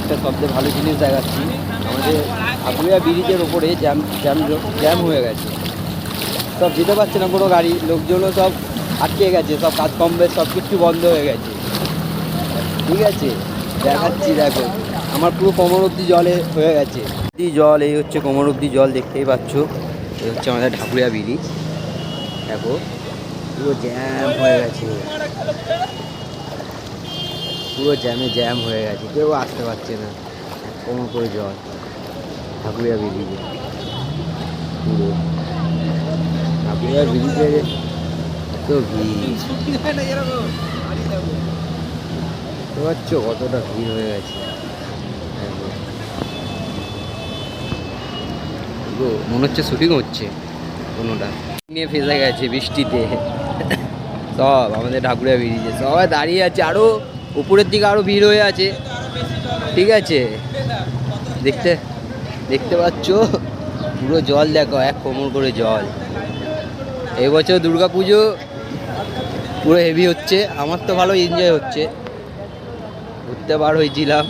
একটা সবচেয়ে ভালো জিনিস দেখাচ্ছি। আমাদের আগুয়া ব্রিজের ওপরে জ্যাম জ্যাম জ্যাম হয়ে গেছে। সব যেতে পারছে না কোনো গাড়ি, লোকজনও সব আটকে গেছে, সব কাজকর্ম সব কিছু বন্ধ হয়ে গেছে। ঠিক আছে? দেখাচ্ছি, দেখো। আমার পুরো কোমর অব্দি জলে হয়ে গেছে। জল, এই হচ্ছে কোমর অব্দি জল, দেখতেই পাচ্ছ। এই হচ্ছে আমাদের ঢাকুরিয়া ব্রিজ। দেখো, পুরো জ্যাম হয়ে গেছে। পুরো জ্যামে জ্যাম হয়ে গেছে কেউ আসতে পারছে না। কোমর করে জল ঠাকুরিয়া ব্রিজে পুরো। ঠাকুরিয়া ব্রিজে এত ভিড়। পারছ কতটা ভিড় হয়ে গেছে। মনে হচ্ছে শুটিং হচ্ছে কোনোটা। নিয়ে ফেসে গেছে বৃষ্টিতে। সব আমাদের ঠাকুরিয়া ব্রিজে সবাই দাঁড়িয়ে আছে আরও উপরের দিকে আরও ভিড় হয়ে আছে। ঠিক আছে? দেখতে দেখতে পাচ্ছ? পুরো জল দেখো, এক কোমর করে জল। এবছর পুজো পুরো হেভি হচ্ছে। আমার তো ভালো এনজয় হচ্ছে। ঘুরতে বার হয়েছিলাম।